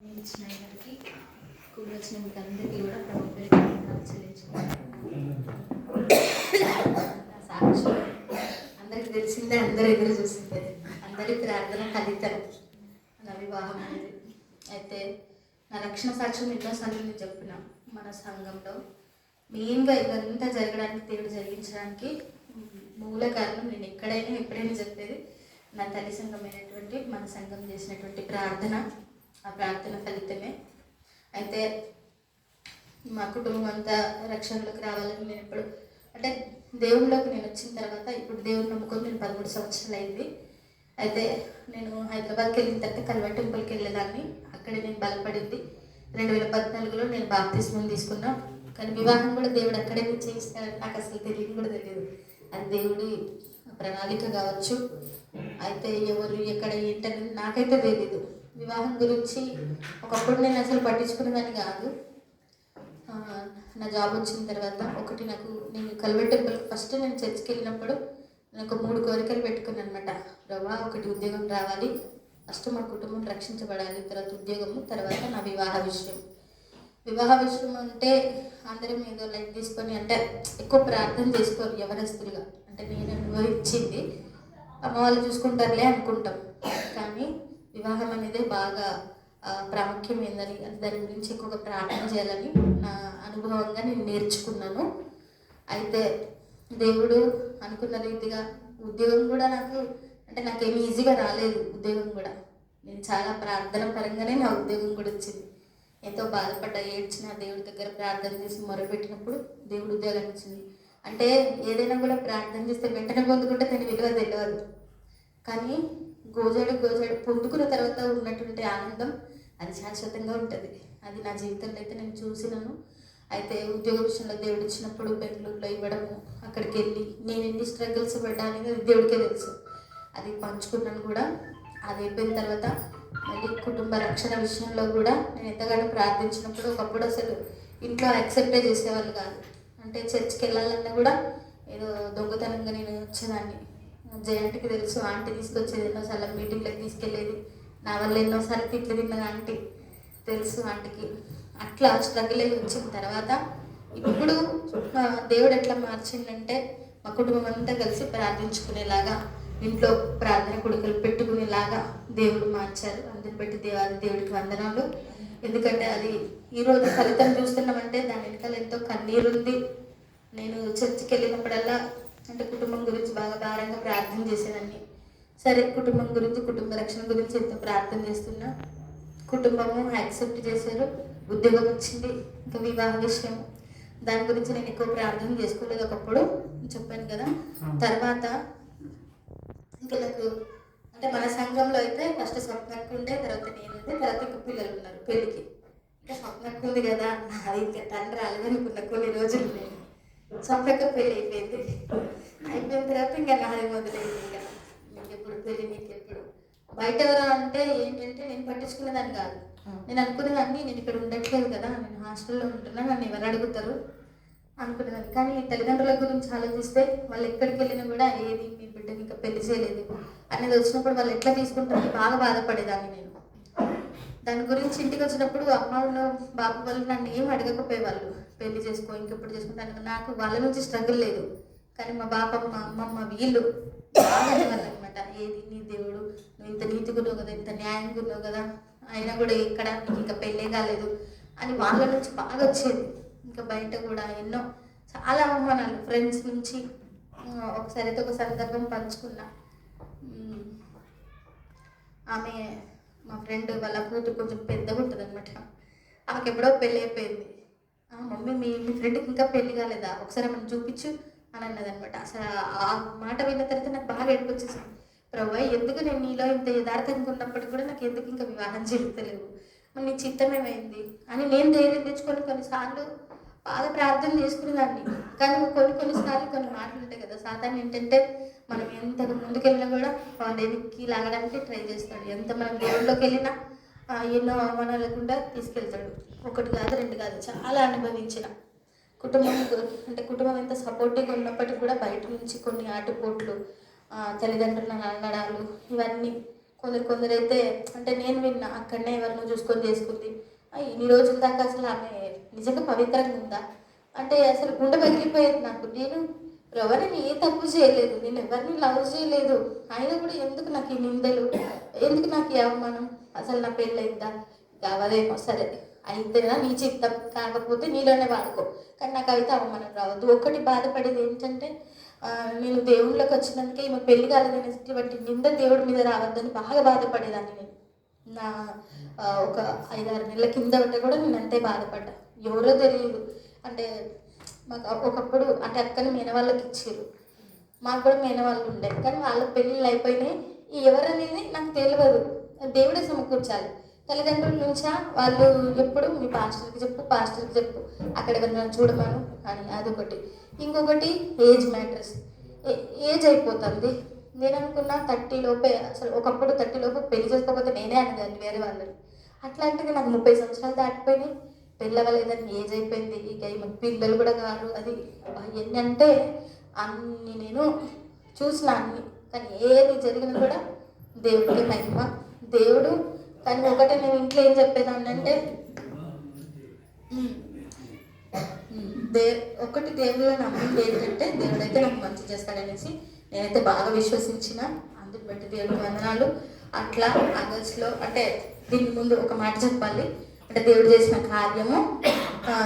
ఇచ్చిన అందరికీ వచ్చిన మీకు అందరికీ కూడా పేరు నా అందరికి తెలిసిందే అందరూ ఎదురు చూసిందే అందరి ప్రార్థన ఫలితం నా వివాహం అనేది అయితే నా రక్షణ సాక్ష్యం ఎన్నోసార్లు నేను చెప్పిన మన సంఘంలో మెయిన్గా ఇదంతా జరగడానికి దేవుడు జరిగించడానికి మూల కారణం నేను ఎక్కడైనా ఎప్పుడైనా చెప్పేది నా తల్లి సంఘమైనటువంటి మన సంఘం చేసినటువంటి ప్రార్థన ఆ ప్రార్థన ఫలితమే. అయితే మా కుటుంబం అంతా రక్షణలోకి రావాలని నేను ఇప్పుడు అంటే దేవుళ్ళకి నేను వచ్చిన తర్వాత ఇప్పుడు దేవుని నమ్ముకొని నేను పదమూడు సంవత్సరాలు అయింది. అయితే నేను హైదరాబాద్కి వెళ్ళిన తర్వాత కల్వా టెంపుల్కి వెళ్ళేదాన్ని. అక్కడే నేను బలపడింది. రెండు వేల పద్నాలుగులో నేను బాప్తిస్మం తీసుకున్నా. కానీ వివాహం కూడా దేవుడు అక్కడే చేయిస్తాడని నాకు అసలు తెలియదు కూడా తెలియదు. అది దేవుడి ప్రణాళిక కావచ్చు. అయితే ఎవరు ఎక్కడ ఏంటనేది నాకైతే తెలియదు. వివాహం గురించి ఒకప్పుడు నేను అసలు పట్టించుకునేదాన్ని కాదు. నా జాబ్ వచ్చిన తర్వాత ఒకటి నాకు నేను కల్వె టెంపుల్ ఫస్ట్ నేను చర్చికి వెళ్ళినప్పుడు నేను ఒక మూడు కోరికలు పెట్టుకున్నాను అనమాట ప్రభా ఒకటి ఉద్యోగం రావాలి. ఫస్ట్ మా కుటుంబం రక్షించబడాలి తర్వాత ఉద్యోగము తర్వాత నా వివాహ విషయం. వివాహ విషయం అంటే అందరం ఏదో లైట్ తీసుకొని అంటే ఎక్కువ ప్రార్థన చేసుకోరు ఎవరస్తులుగా. అంటే నేను అనుభవించింది. అమ్మ వాళ్ళు చూసుకుంటారులే అనుకుంటాం. వివాహం అనేది బాగా ప్రాముఖ్యం ఏందని దాని గురించి ఎక్కువగా ప్రార్థన చేయాలని నా అనుభవంగా నేను నేర్చుకున్నాను. అయితే దేవుడు అనుకున్న రీతిగా ఉద్యోగం కూడా నాకు అంటే నాకేమి ఈజీగా రాలేదు ఉద్యోగం కూడా. నేను చాలా ప్రార్థన పరంగానే నా ఉద్యోగం కూడా వచ్చింది. ఎంతో బాధపడ్డా ఏడ్చిన దేవుడి దగ్గర ప్రార్థన చేసి మొరపెట్టినప్పుడు దేవుడు ఉద్యోగం ఇచ్చింది అంటే ఏదైనా కూడా ప్రార్థన చేస్తే వెంటనే పొందుకుంటే దాని విలువ తెలియదు. కానీ గోజాడు గోజాడు పొందుకున్న తర్వాత ఉన్నటువంటి ఆనందం అది శాశ్వతంగా ఉంటుంది. అది నా జీవితంలో అయితే నేను చూసినాను. అయితే ఉద్యోగ విషయంలో దేవుడు ఇచ్చినప్పుడు బెంగళూరులో ఇవ్వడము అక్కడికి వెళ్ళి నేను ఎన్ని స్ట్రగుల్స్ పడ్డా అనేది దేవుడికే తెలుసు. అది పంచుకున్నాను కూడా. అది అయిపోయిన తర్వాత మళ్ళీ కుటుంబ రక్షణ విషయంలో కూడా నేను ఎంతగానో ప్రార్థించినప్పుడు ఒకప్పుడు అసలు ఇంట్లో యాక్సెప్టే చేసేవాళ్ళు కాదు. అంటే చర్చ్కి వెళ్ళాలన్నా కూడా ఏదో దొంగతనంగా నేను వచ్చేదాన్ని. జయంట్కి తెలుసు ఆంటీ తీసుకొచ్చేది ఎన్నోసార్లు మీటింగ్లకు తీసుకెళ్ళేది నా వల్ల ఎన్నోసార్లు తిట్లు తిన్నది ఆంటీ. తెలుసు ఆంటీకి. అట్లా స్ట్రగుల్ అయ్యి వచ్చిన తర్వాత ఇప్పుడు దేవుడు ఎట్లా మార్చిందంటే మా కుటుంబం అంతా కలిసి ప్రార్థించుకునేలాగా ఇంట్లో ప్రార్థన కొడుకులు పెట్టుకునేలాగా దేవుడు మార్చారు. అందరిని పెట్టి దేవాది దేవుడికి వందనాలు. ఎందుకంటే అది ఈరోజు ఫలితం చూస్తున్నామంటే దాని వెనకాల ఎంతో కన్నీరుంది. నేను చర్చికి వెళ్ళినప్పుడల్లా అంటే కుటుంబం గురించి బాగా భారంగా ప్రార్థన చేసేదాన్ని సరే కుటుంబం గురించి కుటుంబ రక్షణ గురించి ఎంతో ప్రార్థన చేస్తున్నా కుటుంబము యాక్సెప్ట్ చేశారు ఉద్యోగం వచ్చింది ఇంకా వివాహ విషయం. దాని గురించి నేను ఎక్కువ ప్రార్థన చేసుకోలేదు ఒకప్పుడు చెప్పాను కదా. తర్వాత ఇంకా నాకు అంటే మన సంఘంలో అయితే ఫస్ట్ స్వప్నకు ఉండే తర్వాత నేను ఉండే తర్వాత ఇంకా పిల్లలు ఉన్నారు పెళ్ళికి. ఇంకా స్వప్నకు ఉంది కదా అది ఇంకా తండ్రి రాలేదనుకున్న కొన్ని రోజులు నేను స్వప్నకు పెళ్ళి అయిపోయింది. అయిపోయిన తర్వాత ఇంకా నాది మొదలైంది ఇంకా. నీకెప్పుడు పెళ్ళి నీకెప్పుడు బయట ఎవరు అంటే ఏంటంటే నేను పట్టించుకునేదాన్ని కాదు. నేను అనుకునేదాన్ని నేను ఇక్కడ ఉండట్లేదు కదా నేను హాస్టల్లో ఉంటున్నా నన్ను ఎవరు అడుగుతారు అనుకునేదాన్ని. కానీ తల్లిదండ్రుల గురించి ఆలోచిస్తే వాళ్ళు ఎక్కడికి వెళ్ళినా కూడా ఏది మీ బిడ్డకి ఇంకా పెళ్ళి చేయలేదు అనేది వచ్చినప్పుడు వాళ్ళు ఎట్లా తీసుకుంటారని బాగా బాధపడేదాన్ని నేను. దాని గురించి ఇంటికి వచ్చినప్పుడు అమ్మ వాళ్ళు బాబు వాళ్ళు నన్ను ఏం అడగకపోయేవాళ్ళు. పెళ్ళి చేసుకో ఇంకెప్పుడు చేసుకుంటాను నాకు వాళ్ళ నుంచి స్ట్రగుల్ లేదు. కానీ మా బాపమ్మ అమ్మమ్మ వీళ్ళు బాగా అనమాట ఏది నీ దేవుడు నువ్వు ఇంత నీతిగా కదా ఇంత న్యాయంగా ఉన్నావు కదా అయినా కూడా ఎక్కడ ఇంకా పెళ్ళే కాలేదు అని వాళ్ళ నుంచి బాగా వచ్చేది. ఇంకా బయట కూడా ఎన్నో చాలా అవమానాలు. ఫ్రెండ్స్ నుంచి ఒకసారి అయితే ఒక సందర్భం పంచుకున్నా. ఆమె మా ఫ్రెండ్ వాళ్ళ కూతురు కొంచెం పెద్దగా ఉంటుంది అనమాట ఆమెకి ఎప్పుడో పెళ్ళి అయిపోయింది. మమ్మీ మీ మీ ఫ్రెండ్కి ఇంకా పెళ్ళి కాలేదా? ఒకసారి మనం చూపించు అని అన్నది అనమాట అసలు ఆ మాట విన్న తర్వాత నాకు బాగా ఏడుపు వచ్చేసింది ప్రభు ఎందుకు నేను నీలో ఇంత యథార్థంగా ఉన్నప్పటికీ కూడా నాకు ఎందుకు ఇంకా వివాహం జరుగుతలేవు నీ చిత్తమేమైంది అని నేను ధైర్యం తెచ్చుకొని కొన్నిసార్లు బాగా ప్రార్థన చేసుకునేదాన్ని. కానీ కొన్ని కొన్నిసార్లు కొన్ని మాటలు ఉంటాయి కదా సాధారణ ఏంటంటే మనం ఎంత ముందుకెళ్ళినా కూడా వాడు వెనక్కి లాగడానికి ట్రై చేస్తాడు. ఎంత మనం దేవుళ్ళలోకి వెళ్ళినా ఎన్నో అవమానాలు లేకుండా తీసుకెళ్తాడు. ఒకటి కాదు రెండు కాదు చాలా అనుభవించిన కుటుంబం అంటే కుటుంబం ఎంత సపోర్టివ్గా ఉన్నప్పటికీ కూడా బయట నుంచి కొన్ని ఆటుపోట్లు తల్లిదండ్రుల తల్లిదండ్రులను అనడాలు ఇవన్నీ కొందరు కొందరు అయితే అంటే నేను విన్నా అక్కడనే ఎవరినో చూసుకొని చేసుకుంది. ఇన్ని రోజుల దాకా అసలు ఆమె నిజంగా పవిత్రంగా ఉందా? అంటే అసలు గుండె పగిలిపోయేది నాకు. నేను ఎవరిని ఏ తప్పు చేయలేదు. నేను ఎవరిని లవ్ చేయలేదు. అయినా కూడా ఎందుకు నాకు ఈ నిందలు? ఎందుకు నాకు ఈ అవమానం? అసలు నా పెళ్ళయిందా? కావదేమో సరే అయితేనా నీ చిత్తం. కాకపోతే నీలోనే వాడుకో. కానీ నాకు అయితే అవమానం రావద్దు. ఒకటి బాధపడేది ఏంటంటే నేను దేవుళ్ళకి వచ్చినందుకే ఈమె పెళ్ళి కాలేదనేటువంటి నింద దేవుడి మీద రావద్దని బాగా బాధపడేదాన్ని నేను. నా ఒక ఐదారు నెలల కింద ఉంటే కూడా నేను అంతే బాధపడ్డా. ఎవరో తెలియదు. అంటే మాకు ఒకప్పుడు అంటే అక్కని మేనవాళ్ళకి ఇచ్చారు. మాకు కూడా మేనవాళ్ళు ఉండే. కానీ వాళ్ళ పెళ్ళిళ్ళు అయిపోయినాయి. ఎవరనేది నాకు తెలియదు దేవుడే సమకూర్చాలి. తల్లిదండ్రుల నుంచా వాళ్ళు ఎప్పుడు మీ పాస్టర్కి చెప్పు పాస్టర్కి చెప్పు. అక్కడ ఎవరైనా చూడమను అని అదొకటి. ఇంకొకటి ఏజ్ మ్యాటర్స్. ఏజ్ అయిపోతుంది. నేను అనుకున్నా థర్టీ లోపే అసలు ఒకప్పుడు థర్టీ లోపు పెళ్ళి చేసుకోకపోతే నేనే అనేదాన్ని వేరే వాళ్ళని. అట్లాంటిది నాకు ముప్పై సంవత్సరాలు దాటిపోయినాయి. పెళ్ళవలేదని ఏజ్ అయిపోయింది. ఇక ఈమె పిల్లలు కూడా కాదు అది అబ్బా, ఎన్ని అంటే అన్ని నేను చూసిన అన్ని. కానీ ఏది జరిగినా కూడా దేవుడికి మహిమ. దేవుడు కానీ ఒకటే నేను ఇంట్లో ఏం చెప్పేదాన్ని అంటే దే ఒకటి దేవుడిలో నమ్మకం ఏంటంటే దేవుడైతే నాకు మంచి చేస్తాడనేసి నేనైతే బాగా విశ్వసించిన. అందుకు బట్టి దేవుడి వందనాలు. అట్లా ఆగస్ట్లో అంటే దీని ముందు ఒక మాట చెప్పాలి. అంటే దేవుడు చేసిన కార్యము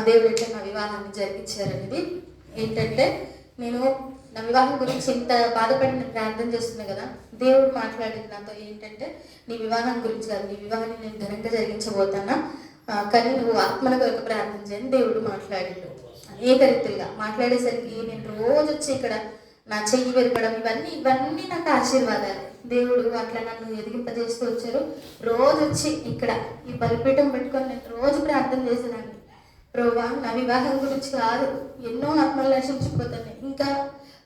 దేవుడు ఎట్లా నా వివాహాన్ని జరిగించారనేది ఏంటంటే నేను నా వివాహం గురించి ఇంత బాధపడి నేను ప్రార్థన చేస్తున్నా కదా దేవుడు మాట్లాడింది నాతో ఏంటంటే నీ వివాహం గురించి కాదు నీ వివాహాన్ని నేను ఘనంగా జరిగించబోతానా కానీ నువ్వు ఆత్మల కొరకు ప్రార్థన చేయని దేవుడు మాట్లాడిండు. అనేక రీతిగా మాట్లాడేసరికి నేను రోజు వచ్చి ఇక్కడ నా చెయ్యి విరపడం ఇవన్నీ ఇవన్నీ నాకు ఆశీర్వాదాలు. దేవుడు అట్లా నన్ను ఎదిగింపజేస్తూ వచ్చారు. రోజు వచ్చి ఇక్కడ ఈ బలిపీఠం పెట్టుకొని నేను రోజు ప్రార్థన చేసేదాన్ని. ప్రభా నా వివాహం గురించి కాదు ఎన్నో ఆత్మలు నశించిపోతున్నాయి. ఇంకా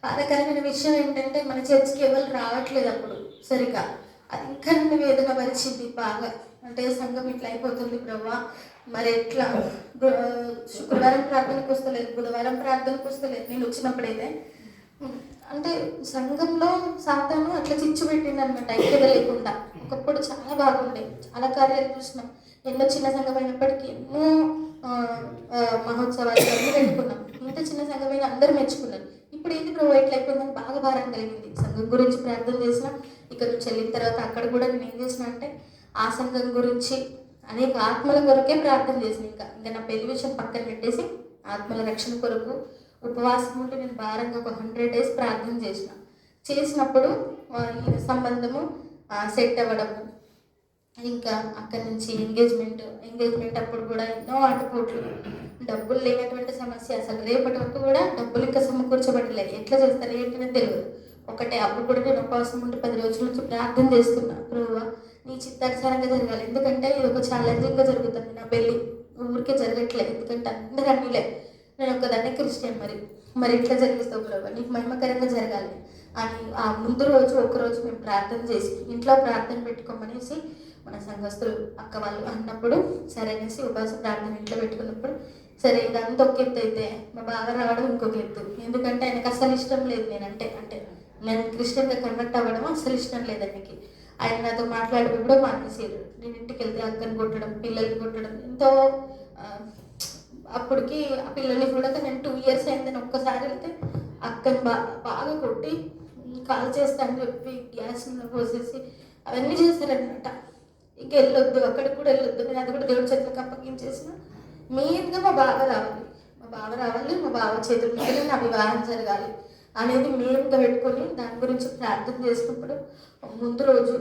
బాధకరమైన విషయం ఏంటంటే మన చర్చికి ఎవరు రావట్లేదు అప్పుడు సరిగా. అది ఇంకా నన్ను వేదన పరిచింది బాగా. అంటే సంఘం ఇట్లా అయిపోతుంది ప్రభా. మరి ఎట్లా? శుక్రవారం ప్రార్థనకు వస్తలేదు బుధవారం ప్రార్థనకు వస్తలేదు నేను వచ్చినప్పుడైతే. అంటే సంఘంలో సాతాను అట్లా చిచ్చు పెట్టింది అనమాట ఐక్యత లేకుండా. ఒకప్పుడు చాలా బాగుండే చాలా కార్యాలు చూసినాం. ఎన్నో చిన్న సంఘం అయినప్పటికీ ఎన్నో మహోత్సవాలు అన్నీ పెట్టుకున్నాం. ఇంత చిన్న సంఘమైన అందరూ మెచ్చుకున్నారు. ఇప్పుడు ఏంది ప్రభు ఇట్లా అయిపోయిందని బాగా భారం కలిగింది. సంఘం గురించి ప్రార్థన చేసిన ఇక్కడ నుంచి వెళ్ళిన తర్వాత అక్కడ కూడా నేను ఏం చేసిన అంటే ఆ సంఘం గురించి అనేక ఆత్మల కొరకే ప్రార్థన చేసిన ఇంకా. ఇంకా నా పెళ్ళి విషయం పక్కన పెట్టేసి ఆత్మల రక్షణ కొరకు ఉపవాసం ఉంటే నేను భారంగా ఒక హండ్రెడ్ డేస్ ప్రార్థన చేసిన. చేసినప్పుడు ఈ సంబంధము సెట్ అవ్వడము ఇంకా అక్కడి నుంచి ఎంగేజ్మెంట్ ఎంగేజ్మెంట్ అప్పుడు కూడా ఎన్నో ఆటపోట్లు. డబ్బులు లేనటువంటి సమస్య. అసలు రేపటి వరకు కూడా డబ్బులు ఇంకా సమకూర్చబడలేదు ఎట్లా చేస్తారు ఏంటనే తెలియదు. ఒకటే అప్పుడు కూడా నేను ఉపవాసం ఉండి పది రోజుల నుంచి ప్రార్థన చేస్తున్నా. ప్రభు నీ చిత్తానుసారంగా జరగాలి. ఎందుకంటే ఇది ఒక ఛాలెంజింగ్గా జరుగుతుంది నా పెళ్ళి. ఊరికే జరగట్లేదు. ఎందుకంటే అందరూ అన్నిలే నేను ఒకదాన్ని క్రిస్టియన్ మరి. మరి ఎట్లా జరిగిస్తావు ప్రభు? నీకు మహిమకరంగా జరగాలి అని. ఆ ముందు రోజు ఒక రోజు మేము ప్రార్థన చేసి ఇంట్లో ప్రార్థన పెట్టుకోమనేసి మన సంఘస్థులు అక్క వాళ్ళు అన్నప్పుడు సరే అనేసి ఉపవాస ప్రార్థన ఇంట్లో పెట్టుకున్నప్పుడు సరే ఇదంతా ఒక ఎత్తు అయితే మా బాగా రావడం ఇంకొక ఎత్తు. ఎందుకంటే ఆయనకు అసలు ఇష్టం లేదు నేనంటే అంటే నేను క్రిస్టియన్గా కన్వర్ట్ అవ్వడం అసలు ఇష్టం లేదు ఆయనకి. ఆయన నాతో మాట్లాడడం కూడా మానేసారు. నేను ఇంటికి వెళ్తే అక్కని కొట్టడం పిల్లల్ని కొట్టడం ఎంతో అప్పటికి ఆ పిల్లల్ని కూడా నేను టూ ఇయర్స్ అయిందని ఒక్కసారి వెళ్తే అక్కని బా బాగా కొట్టి కాల్ చేస్తానని చెప్పి గ్యాస్ పోసేసి అవన్నీ చేస్తారనమాట ఇంక వెళ్ళొద్దు అక్కడికి కూడా వెళ్ళొద్దు. నేను అది కూడా దేవుడి చేతులకు అప్పగించేసిన. మెయిన్గా మా బావ రావాలి. మా బావ రావాలి మా బావ చేతుల మీద నా వివాహం జరగాలి అనేది మెయిన్గా పెట్టుకొని దాని గురించి ప్రార్థన చేసినప్పుడు ముందు రోజు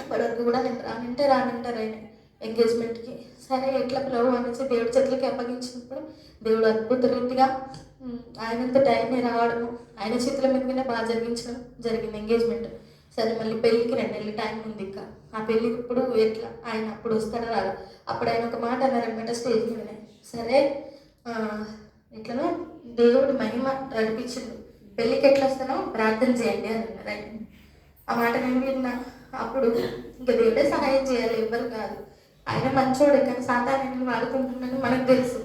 అప్పటివరకు కూడా నేను రానంటే రానంటారు ఆయన ఎంగేజ్మెంట్కి. సరే ఎట్లా ప్రభు అనేసి దేవుడి చేతులకి అప్పగించినప్పుడు దేవుడు అద్భుత రీతిగా ఆయనంత ఆయనంతట రావడము ఆయన చేతుల మీదనే బాగా జరిగించడం జరిగింది ఎంగేజ్మెంట్. సరే మళ్ళీ పెళ్ళికి రెండు నెలల టైం ఉంది ఇంకా. ఆ పెళ్ళికి ఇప్పుడు ఎట్లా? ఆయన అప్పుడు వస్తాడా రాడా అప్పుడు ఆయన ఒక మాట అన్నారనమాట స్టేజ్ మీదనే సరే ఆ, ఎట్లనో దేవుడు మహిమ నడిపించింది. పెళ్ళికి ఎట్లా వస్తానో ప్రార్థన చేయండి అని అన్నారు. ఆయన ఆ మాట నేను విన్నా. అప్పుడు ఇంకా దేవుడే సహాయం చేయాలి ఎవ్వరు కాదు. ఆయన మంచోడే కానీ సాధారణ వాడుకుంటున్నాను మనకు తెలుసు.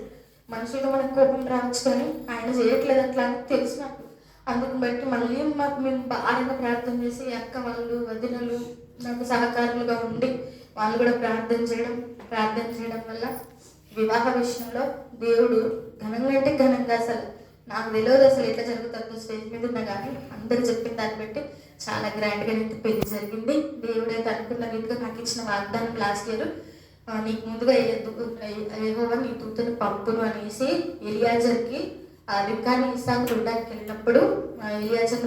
మనుషులు మనకు కోపం రావచ్చు కానీ ఆయన చేయట్లేదు అట్లా అని తెలుసు నాకు. అందుకు బట్టి మళ్ళీ మాకు మేము బాగా ప్రార్థన చేసి అక్క వాళ్ళు వదినలు నాకు సహకారులుగా ఉండి వాళ్ళు కూడా ప్రార్థన చేయడం ప్రార్థన చేయడం వల్ల వివాహ విషయంలో దేవుడు ఘనంగా అంటే ఘనంగా అసలు నాకు తెలియదు అసలు ఎట్లా జరుగుతుందో స్టేజ్ మీద ఉన్నా కానీ అందరు చెప్పిన దాన్ని బట్టి చాలా గ్రాండ్గా అయితే పెళ్ళి జరిగింది. దేవుడు అయితే అనుకున్న రీతిగా నాకు ఇచ్చిన వాగ్దానం లాస్ట్ ఇయర్ నీకు ముందుగా ఏహోవా నీ దూతను పంపును అనేసి ఎలియాజర్కి ఆ రికాని ఇసాకు చూడడానికి వెళ్ళినప్పుడు ఆ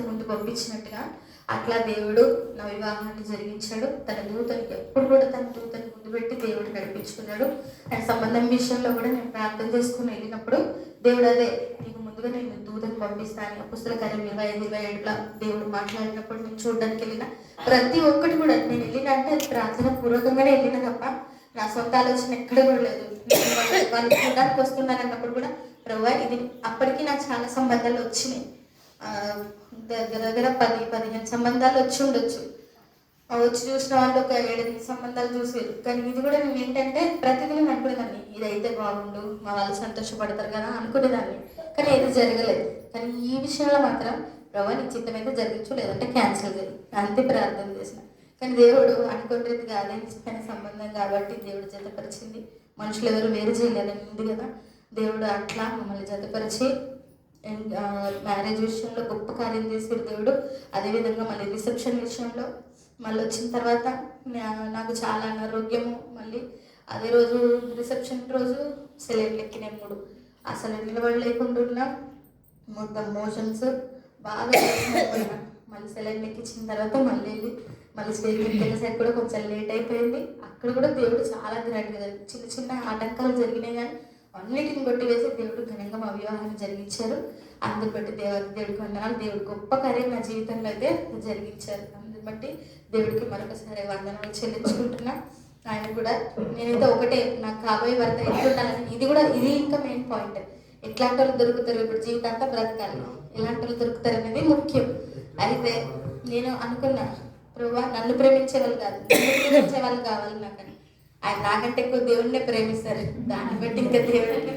ముందు పంపించినట్టుగా అట్లా దేవుడు నా వివాహాన్ని జరిగించాడు. తన దూతనికి ఎప్పుడు కూడా తన దూతని ముందు పెట్టి దేవుడు నడిపించుకున్నాడు. అండ్ సంబంధం విషయంలో కూడా నేను ప్రార్థన చేసుకుని వెళ్ళినప్పుడు దేవుడు అదే నీకు ముందుగా నేను దూతను పంపిస్తాను పుస్తక ఇరవై ఐదు ఇరవై ఏడులో దేవుడు మాట్లాడినప్పుడు నేను చూడడానికి వెళ్ళిన. ప్రతి ఒక్కటి కూడా నేను వెళ్ళిన అంటే అది ప్రార్థన పూర్వకంగానే వెళ్ళిన తప్ప నా సొంత ఆలోచన ఎక్కడ కూడా లేదు. వాళ్ళు చూడడానికి వస్తున్నాను అన్నప్పుడు కూడా ప్రభు ఇది అప్పటికి నాకు చాలా సంబంధాలు వచ్చినాయి. దగ్గర దగ్గర పది పదిహేను సంబంధాలు వచ్చి ఉండొచ్చు. వచ్చి చూసిన వాళ్ళు ఒక ఏడెనిమిది సంబంధాలు చూసారు కానీ ఇది కూడా నేను ఏంటంటే ప్రతిదీ నేను అనుకునేదాన్ని. ఇదైతే బాగుండు మా వాళ్ళు సంతోషపడతారు కదా అనుకునేదాన్ని. కానీ ఏది జరగలేదు. కానీ ఈ విషయంలో మాత్రం ప్రభా నీ చిత్తం అయితే జరగచ్చు లేదంటే క్యాన్సిల్ చేయి అంతే ప్రార్థన చేసిన. కానీ దేవుడు అనుకునేది కాదే చెప్పిన సంబంధం కాబట్టి దేవుడు జతపరిచింది మనుషులు ఎవరు వేరు చేయలేదని ఉంది కదా. దేవుడు అట్లా మమ్మల్ని జతపరిచి అండ్ మ్యారేజ్ uh, విషయంలో గొప్ప కార్యం చేసారు దేవుడు. అదేవిధంగా మళ్ళీ రిసెప్షన్ విషయంలో మళ్ళీ వచ్చిన తర్వాత నాకు చాలా అనారోగ్యము. మళ్ళీ అదే రోజు రిసెప్షన్ రోజు సెలైన్ ఎక్కినాయి మూడు అసలు నిలబడలేకుండా మొత్తం మోషన్స్ బాగా మళ్ళీ సెలైన్ ఎక్కించిన తర్వాత మళ్ళీ మళ్ళీ స్టేజ్ మీదకి వెళ్ళేసరికి కూడా కొంచెం లేట్ అయిపోయింది. అక్కడ కూడా దేవుడు చాలా గ్రాండ్గా చిన్న చిన్న ఆటంకాలు జరిగినాయి కానీ అన్నిటిని బట్టి వేసి దేవుడు ఘనంగా మా వివాహాన్ని జరిగించారు. అందరు బట్టి దేవుడు దేవుడికి వందనాలు. దేవుడు గొప్ప కార్యం నా జీవితంలో అయితే జరిగించారు. అందరి బట్టి దేవుడికి మరొకసారి వందనాలు చెల్లించుకుంటున్నా. ఆయన కూడా నేనైతే ఒకటే నాకు కాబోయే భర్త ఎట్లుండాలని ఇది కూడా ఇది ఇంకా మెయిన్ పాయింట్ ఎట్లాంటి వాళ్ళు దొరుకుతారు? ఇప్పుడు జీవితాంతా బ్రతకాలి. ఎలాంటి వాళ్ళు దొరుకుతారు అనేది ముఖ్యం. అయితే నేను అనుకున్నా ప్రభా నన్ను ప్రేమించే వాళ్ళు కాదు. ప్రేమించే వాళ్ళు కావాలి నాకని ఆయన నాకంటే ఎక్కువ దేవుడినే ప్రేమిస్తారు. దాన్ని బట్టి ఇంకా దేవుడిని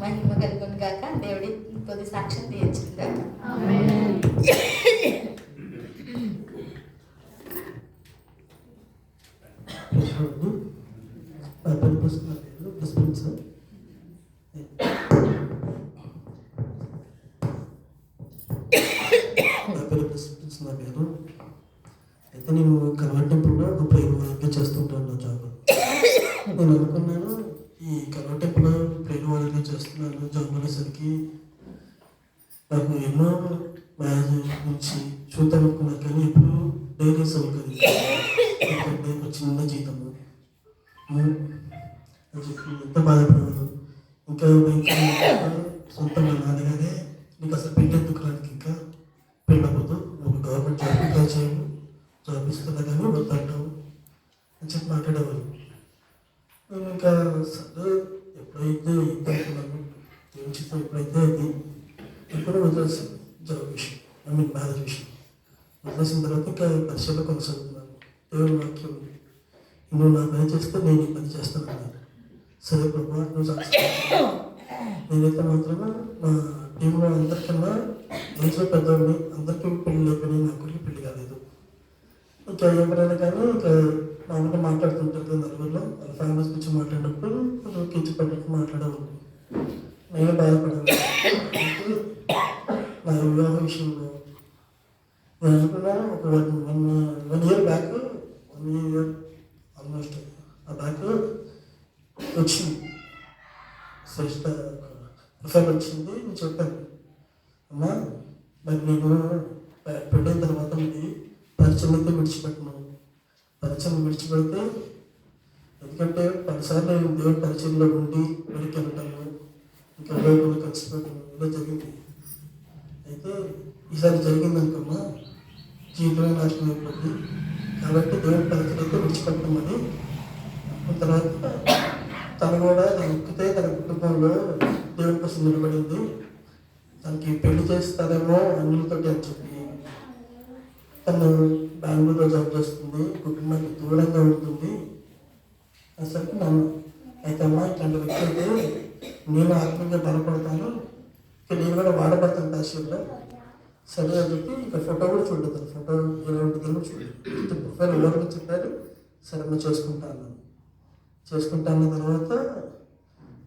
మహిమ కలుగును కాక దేవుడి కొద్ది సాక్ష్యం పుస్తకం పేరు పుష్పం సార్ నా పేరు పుష్పం నా పేరు అయితే నేను ఒక గొప్ప వర్క్ చేస్తుంటాను జాబ్ నేను అనుకున్నాను ఈ కన్వర్టెంపుల్లో ప్రేమ వాళ్ళకి చేస్తున్నాను జాబ్ అనేసరికి నాకు ఎన్నో మ్యారేజ్ నుంచి చూద్దాం అనుకున్నాను కానీ ఎప్పుడు డైరెక్ట్ సౌకర్యం. ఎందుకంటే ఒక చిన్న జీతము. ఎంత బాధపడదు ఇంకా ఇంకా సొంత మా నాన్నగారే నీకు అసలు పెళ్ళి ఎందుకు ఇంకా పెళ్ళి ఒక గవర్నమెంట్ జాబ్ ఇంకా చేయము జాబ్ ఇస్తున్నా కానీ వద్దంటావు అని చెప్పి మాట్లాడేవాళ్ళు. మేము ఇంకా సరే ఎప్పుడైతే ఇది అనుకున్నాను ఏం చిత్తం ఎప్పుడైతే అది ఎప్పుడో వదిలేసాను జాబ్ విషయం. ఐ మీన్ మ్యారేజ్ విషయం. వదిలేసిన తర్వాత ఇంకా పరిచయంలో కొనసాగుతున్నాను. దేవుని వాక్యం నువ్వు నా పని చేస్తే నేను ఈ పని చేస్తాను అన్నారు సరే ప్రభా నువ్వు నేనైతే మాత్రమే మా టీంలో అందరికన్నా ఏజ్లో పెద్దవాడిని అందరికీ పెళ్ళి అయిపోయినాయి నా కొడుకు పెళ్ళి కాలేదు ఇంకా ఎవరైనా కానీ మామూలుగా మాట్లాడుతుంటారు నలుగురిలో వాళ్ళ ఫ్యామిలీస్ గురించి మాట్లాడినప్పుడు కొంచెం కించపడినట్టు మాట్లాడేవాళ్ళు. నేను బాధపడాను నా వివాహ విషయంలో నేను అనుకున్నాను ఒక one one one year back one year almost ఆ బ్యాక్ వచ్చింది. శ్రేష్ట ప్రసాద్ వచ్చింది. నేను చెప్పాను అమ్మా మరి నేను పెట్టిన తర్వాత ఇది పరిచయం అయితే విడిచిపెట్టను పరిచయం విడిచిపెడితే ఎందుకంటే పదిసార్లు ఆయన దేవుడి పరిచయంలో ఉండి వెనక్కి వెళ్ళటము ఇంకా బేబుల్ ఖర్చు పెట్టడం ఇలా జరిగింది. అయితే ఈసారి జరిగింది అనుకున్నా జీవితమే నాశనం అయిపోయింది. కాబట్టి దేవుడి పరిచయంతో అయితే విడిచిపెట్టమని తర్వాత తను కూడా తన ఒక్కతే తన కుటుంబంలో దేవుడి కోసం నిలబడింది. తనకి పెళ్ళి చేస్తారేమో అన్నిటితో అని చెప్పి. తను బెంగళూరులో జాబ్ చేస్తుంది కుటుంబానికి దూరంగా ఉంటుంది. అసలు నన్ను అయితే అమ్మా ఇట్లాంటి వ్యక్తి అయితే నేను ఆత్మీయంగా బలపడతాను. ఇక నేను కూడా వాడబడతాను కాశ్యంలో సరే అని చెప్పి ఇక ఫోటో కూడా చూడదు ఫోటో ఎలా ఉంటుందో చూడదు ప్రొఫైల్ ఎవరికి చెప్పారు సరే నేను చేసుకుంటాను. చేసుకుంటాను అన్న తర్వాత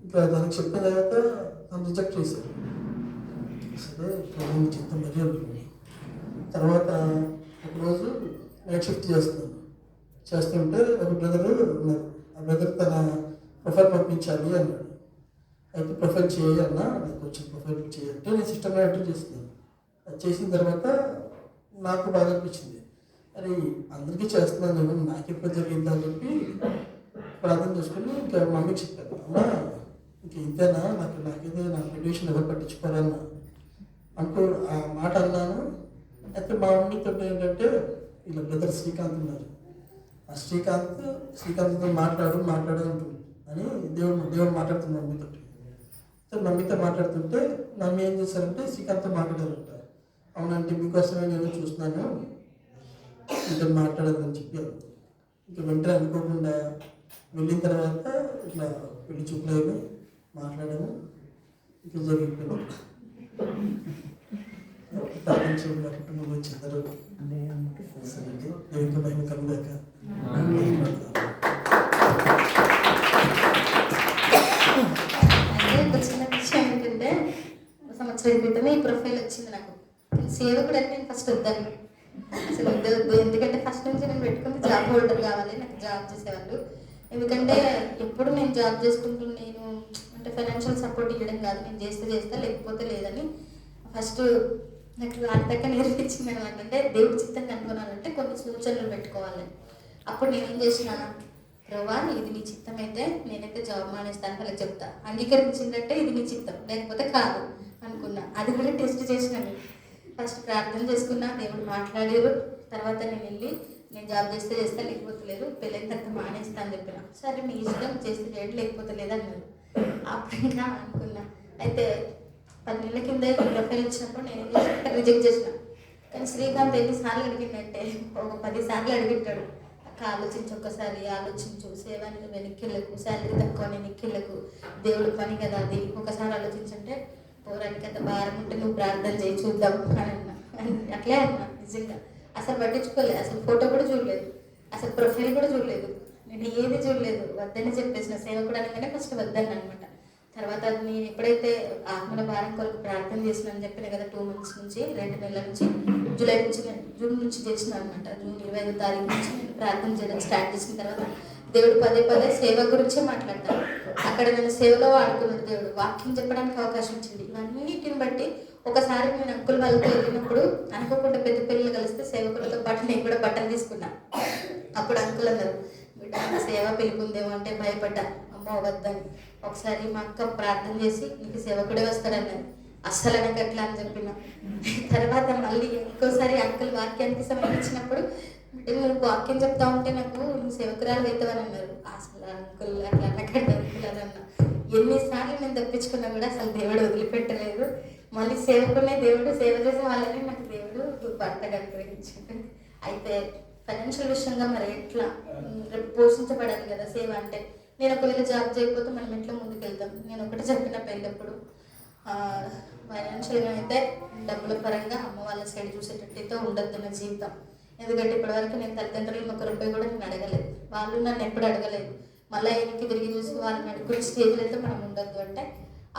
ఇంకా దానికి చెప్పిన తర్వాత తను రిజెక్ట్ చేశారు సరే నేను చిత్తం మరీ తర్వాత ఒకరోజు నైట్ షిఫ్ట్ చేస్తున్నాను. చేస్తుంటే ఒక బ్రదర్ ఉన్నారు. ఆ బ్రదర్ తన ప్రొఫైల్ పంపించాలి అన్నాడు. అయితే ప్రొఫైల్ చేయాలన్నా నాకు వచ్చిన ప్రొఫైల్ చేయంటే నేను సిస్టమ్ ఎంటర్ చేస్తున్నాను. అది చేసిన తర్వాత నాకు బాగా అనిపించింది. అరే అందరికీ చేస్తున్నాను నేను నాకు ఎప్పుడు జరిగింది అని చెప్పి ప్రార్థన చేసుకుని ఇంకా మమ్మీకి చెప్పాను. అమ్మా ఇంక ఇంతేనా? నాకు నాకైతే నా కండిషన్ ఎవరు పట్టించుకోరన్నా అంటూ ఆ మాట అన్నాను. అయితే మా మమ్మీతో ఏంటంటే వీళ్ళ బ్రదర్ శ్రీకాంత్ ఉన్నారు. ఆ శ్రీకాంత్ శ్రీకాంత్తో మాట్లాడు మాట్లాడు అంటుంది. అని దేవుడు దేవుడు మాట్లాడుతుంది మమ్మీతో అయితే మమ్మీతో మాట్లాడుతుంటే మమ్మీ ఏం చేశారంటే శ్రీకాంత్తో మాట్లాడారంట. అవునంటే మీకోసమే నేను చూస్తున్నాను. ఇంకా మాట్లాడదని చెప్పారు ఇంకా వెంటనే అనుకోకుండా వెళ్ళిన తర్వాత ఇట్లా పెళ్ళి చూపలేము మాట్లాడాము. ఇంకా జరిగిపోయింది ప్రార్థించడం నా కుటుంబం వచ్చిందరు దేవునికి మహిమ చిన్న విషయం ఏంటంటే సంవత్సరం క్రితమే ఈ ప్రొఫైల్ వచ్చింది నాకు సేవకుడు అని నేను ఫస్ట్ వద్దాను అసలు ఎందుకంటే ఫస్ట్ నుంచి నేను పెట్టుకుంది జాబ్ హోల్డర్ కావాలి నాకు జాబ్ చేసేవాళ్ళు ఎందుకంటే ఎప్పుడు నేను జాబ్ చేసుకుంటూ నేను అంటే ఫైనాన్షియల్ సపోర్ట్ ఇవ్వడం కాదు నేను చేస్తే చేస్తా లేకపోతే లేదని ఫస్ట్ నాకు అంతక నేర్పించింది అనమాట అంటే దేవుడి చిత్తం కనుగొనాలంటే కొన్ని సూచనలు పెట్టుకోవాలి. అప్పుడు నేను ఏం చేసిన ప్రభా ఇది నీ చిత్తం అయితే నేనైతే జాబ్ మానేస్తాను అలా చెప్తా. అంగీకరించిందంటే ఇది నీ చిత్తం లేకపోతే కాదు అనుకున్నా. అది కూడా టెస్ట్ చేసినాను ఫస్ట్ ప్రార్థన చేసుకున్నా దేవుడు మాట్లాడారు. తర్వాత నేను వెళ్ళి నేను జాబ్ చేస్తే చేస్తా లేకపోతే లేదు. పెళ్ళైన తర్వాత మానేస్తా అని చెప్పిన. సరే మీ ఇష్టం చేస్తే చేయడం లేకపోతే లేదు అప్పుడు అనుకున్నా. అయితే పది నెలల కింద ప్రొఫైల్ ఇచ్చినప్పుడు నేను రిజెక్ట్ చేసిన. కానీ శ్రీకాంత్ ఎన్నిసార్లు అడిగిందంటే ఒక పది సార్లు అడిగిట్టాడు అక్క ఆలోచించు ఒక్కసారి ఆలోచించు. సేవానికి వెనక్కిళ్ళకు శాలరీ తక్కువ వెనక్కిళ్ళకు. దేవుడు పని కదా అది. ఒకసారి ఆలోచించంటే పోరానికి అంత భారం ఉంటే నువ్వు ప్రార్థన చేయి చూద్దాం. అని అన్నా. అట్లే అన్నా నిజంగా. అసలు పట్టించుకోలేదు అసలు ఫోటో కూడా చూడలేదు. అసలు ప్రొఫైల్ కూడా చూడలేదు. నేను ఏది చూడలేదు. వద్దని చెప్పేసిన. సేవకుడు అనగానే ఫస్ట్ వద్దని అనమాట తర్వాత నేను ఎప్పుడైతే ఆత్మల భారం కొరకు ప్రార్థన చేసినాను చెప్పిన కదా టూ మంత్స్ నుంచి రెండు నెలల నుంచి జూలై నుంచి జూన్ నుంచి చేసిన అనమాట జూన్ ఇరవై ఐదో తారీఖు నుంచి నేను ప్రార్థన చేయడం స్టార్ట్ చేసిన తర్వాత దేవుడు పదే పదే సేవ గురించే మాట్లాడతాడు. అక్కడ నేను సేవలో వాడుకున్నాడు దేవుడు వాక్యం చెప్పడానికి అవకాశం ఇచ్చింది. ఇవన్నిటిని బట్టి ఒకసారి నేను అంకుల్ వాళ్ళతో వెళ్ళినప్పుడు అనుకోకుండా పెద్ద పిల్లలు కలిస్తే సేవకులతో పాటు నేను కూడా బట్టలు తీసుకున్నా. అప్పుడు అంకుల్ అన్నారు సేవ పిలుపుందేమో అంటే భయపడ్డా. అమ్మ వద్దని ఒకసారి మా అక్క ప్రార్థన చేసి నీకు సేవకుడే వస్తాడన్నది అస్సలు నాకు అని చెప్పిన. తర్వాత మళ్ళీ ఇంకోసారి అంకుల్ వాక్యానికి సమయం ఇచ్చినప్పుడు నువ్వు వాక్యం చెప్తా ఉంటే నాకు నువ్వు సేవకురాలు అవుతావని అన్నారు అసలు అంకుల్ అట్లా అనకండి అంకుల్ అని అన్న ఎన్నిసార్లు నేను తప్పించుకున్నా కూడా అసలు దేవుడు వదిలిపెట్టలేదు. మళ్ళీ సేవకునే దేవుడు సేవ చేసే వాళ్ళని నాకు దేవుడు భర్తగా అనుగ్రహించాడు. అయితే ఫైనాన్షియల్ విషయంగా మరి ఎట్లా? రేపు పోషించబడాలి కదా సేవ అంటే. నేను ఒకవేళ జాబ్ చేయకపోతే మనం ఎట్లా ముందుకెళ్తాం? నేను ఒకటి చెప్పిన పెళ్ళప్పుడు ఫైనాన్షియల్గా అయితే డబ్బుల పరంగా అమ్మ వాళ్ళ సైడ్ చూసేటట్టయితే ఉండద్దు నా జీవితం. ఎందుకంటే ఇప్పటివరకు నేను తల్లిదండ్రులు ఒక రూపాయి కూడా నేను అడగలేదు. వాళ్ళు నన్ను ఎప్పుడు అడగలేదు. మళ్ళీ వెనక్కి తిరిగి చూసి వాళ్ళని అడుగుకునే స్టేజ్లో అయితే మనం ఉండద్దు అంటే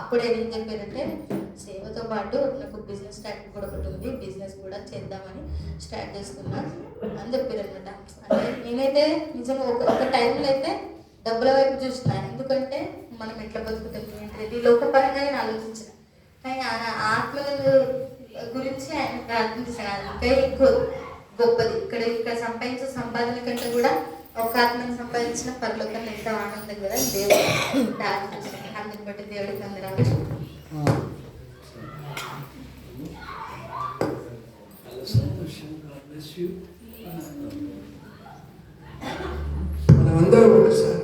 అప్పుడు ఏం చెప్పారంటే సేవతో పాటు నాకు బిజినెస్ స్టార్ట్ కూడా ఒకటి ఉంది. బిజినెస్ కూడా చేద్దామని స్టార్ట్ చేసుకున్నా అని చెప్పారు అనమాట అంటే నేనైతే నిజంగా ఒక ఒక టైంలో అయితే డబ్బుల వైపు చూస్తున్నాను ఎందుకంటే మనం ఎట్లా బతుకుతాం ప్రతి లోకపరంగా నేను ఆలోచించిన. కానీ ఆత్మల గురించి ఆయన ప్రార్థించాను. ఇంకా ఎక్కువ గొప్పది. ఇక్కడ ఇక్కడ సంపాదించిన సంపాదన కంటే కూడా ఒక ఆత్మను సంపాదించిన పరలోకంలో ఎంత ఆనందం కదా దేవుడు ప్రార్థించాను. అందుని బట్టి దేవుడికి అందరం మనమందరం ఒకసారి